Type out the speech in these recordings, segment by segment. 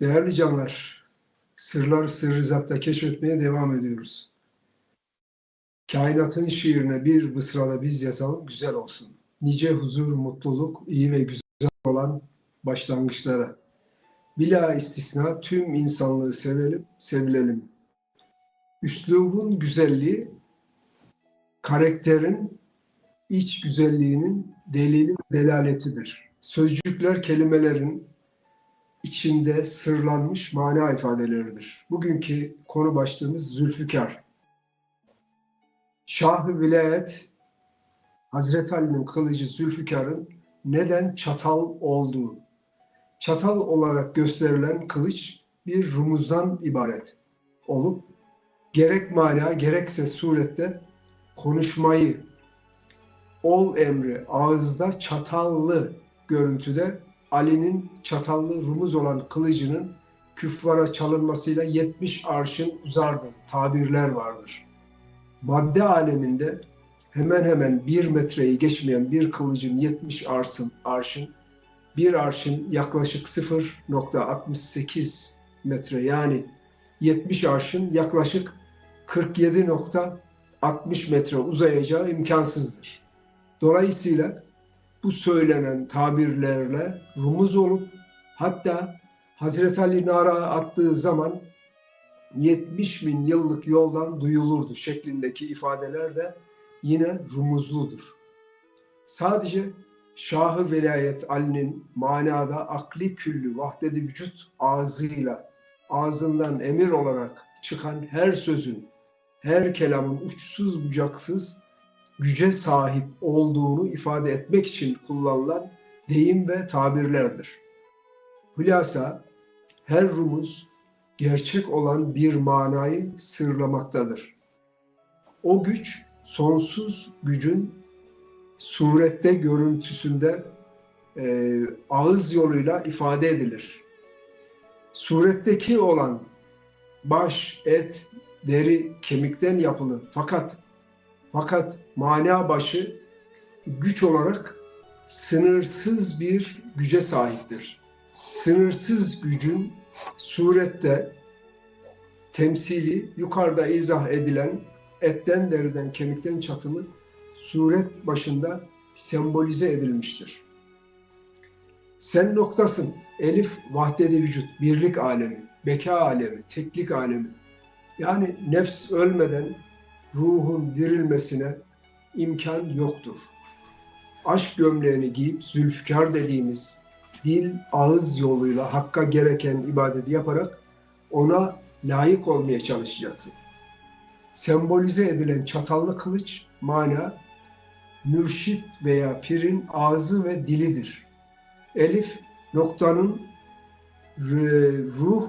Değerli canlar, sırlar sırrı zapta keşfetmeye devam ediyoruz. Kainatın şiirine bir mısrada biz yazalım, güzel olsun. Nice huzur, mutluluk, iyi ve güzel olan başlangıçlara. Bila istisna tüm insanlığı sevelim, sevilelim. Üslubun güzelliği, karakterin iç güzelliğinin delili ve delaletidir. Sözcükler kelimelerin içinde sırlanmış mana ifadeleridir. Bugünkü konu başlığımız Zülfikar. Şah-ı Vilayet Hazreti Ali'nin kılıcı Zülfikar'ın neden çatal olduğu. Çatal olarak gösterilen kılıç bir rumuzdan ibaret olup gerek mana gerekse surette konuşmayı ol emri ağızda çatallı görüntüde Ali'nin çatallı rumuz olan kılıcının küffara çalınmasıyla 70 arşın uzardı tabirler vardır. Madde aleminde hemen hemen bir metreyi geçmeyen bir kılıcın 70 arşın, arşın bir arşın yaklaşık 0.68 metre yani 70 arşın yaklaşık 47.60 metre uzayacağı imkansızdır. Dolayısıyla bu söylenen tabirlerle rumuz olup hatta Hazreti Ali nara attığı zaman 70 bin yıllık yoldan duyulurdu şeklindeki ifadeler de yine rumuzludur. Sadece Şahı Velayet Ali'nin manada akli küllü vahdedi vücut ağzıyla ağzından emir olarak çıkan her sözün, her kelamın uçsuz bucaksız güce sahip olduğunu ifade etmek için kullanılan deyim ve tabirlerdir. Hülasa her rumuz gerçek olan bir manayı sırlamaktadır. O güç sonsuz gücün surette görüntüsünde e, ağız yoluyla ifade edilir. Suretteki olan baş, et, deri, kemikten yapılı fakat fakat mana başı güç olarak sınırsız bir güce sahiptir. Sınırsız gücün surette temsili yukarıda izah edilen etten deriden kemikten çatımı suret başında sembolize edilmiştir. Sen noktasın. Elif vahdedi vücut, birlik alemi, beka alemi, teklik alemi. Yani nefs ölmeden ruhun dirilmesine imkan yoktur. Aşk gömleğini giyip zülfikar dediğimiz dil, ağız yoluyla hakka gereken ibadeti yaparak ona layık olmaya çalışacaksın. Sembolize edilen çatallı kılıç mana mürşit veya pirin ağzı ve dilidir. Elif noktanın ruh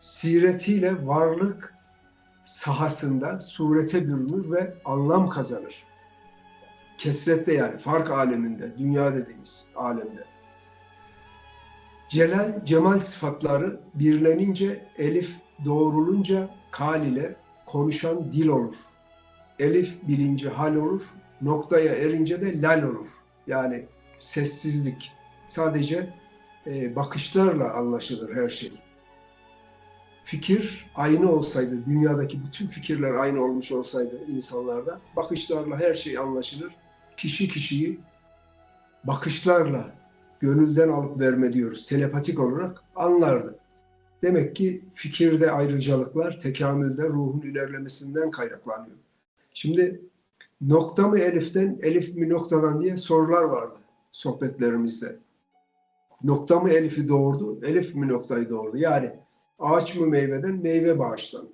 siretiyle varlık sahasında surete bürünür ve anlam kazanır. Kesrette yani fark aleminde, dünya dediğimiz alemde. Celal, cemal sıfatları birlenince elif doğrulunca kal ile konuşan dil olur. Elif bilinci hal olur, noktaya erince de lal olur. Yani sessizlik. Sadece e, bakışlarla anlaşılır her şey. Fikir aynı olsaydı, dünyadaki bütün fikirler aynı olmuş olsaydı insanlarda, bakışlarla her şey anlaşılır. Kişi kişiyi bakışlarla gönülden alıp verme diyoruz. Telepatik olarak anlardı. Demek ki fikirde ayrıcalıklar tekamülde ruhun ilerlemesinden kaynaklanıyor. Şimdi nokta mı eliften, elif mi noktadan diye sorular vardı sohbetlerimizde. Nokta mı elifi doğurdu, elif mi noktayı doğurdu? Yani ağaç mı meyveden, meyve bağıştan.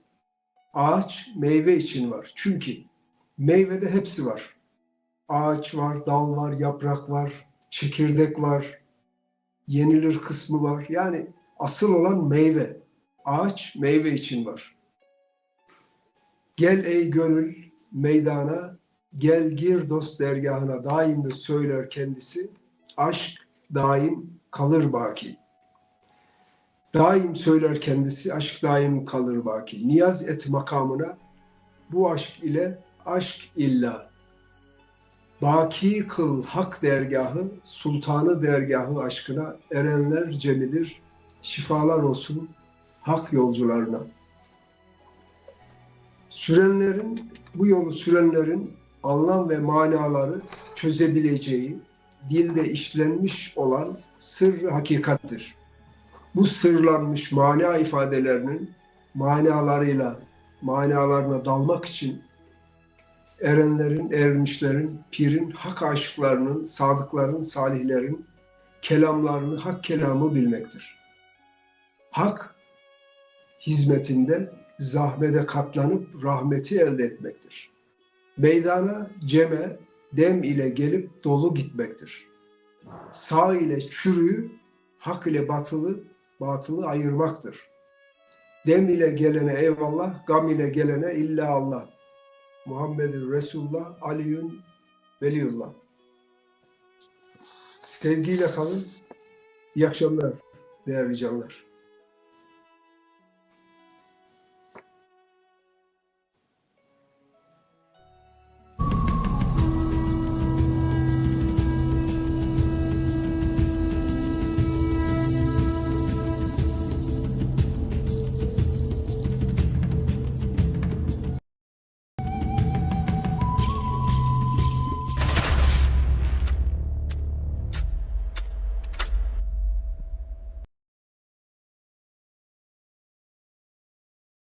Ağaç meyve için var. Çünkü meyvede hepsi var. Ağaç var, dal var, yaprak var, çekirdek var, yenilir kısmı var. Yani asıl olan meyve. Ağaç meyve için var. Gel ey gönül meydana, gel gir dost dergahına daimdir söyler kendisi. Aşk daim kalır baki. Daim söyler kendisi, aşk daim kalır baki. Niyaz et makamına, bu aşk ile aşk illa. Baki kıl hak dergahı, sultanı dergahı aşkına erenler cemidir, şifalar olsun hak yolcularına. Sürenlerin, bu yolu sürenlerin anlam ve manaları çözebileceği, dilde işlenmiş olan sır ve hakikattir. Bu sırlanmış mana ifadelerinin manalarıyla, manalarına dalmak için erenlerin, ermişlerin, pirin, hak aşıklarının, sadıkların, salihlerin kelamlarını, hak kelamı bilmektir. Hak hizmetinde zahmete katlanıp rahmeti elde etmektir. Meydana ceme, dem ile gelip dolu gitmektir. Sağ ile çürüyü, hak ile batılı, batılı ayırmaktır. Dem ile gelene eyvallah, gam ile gelene illa Allah. Muhammedun Resulullah, Aliyun Veliyullah. Sevgiyle kalın. İyi akşamlar değerli canlar.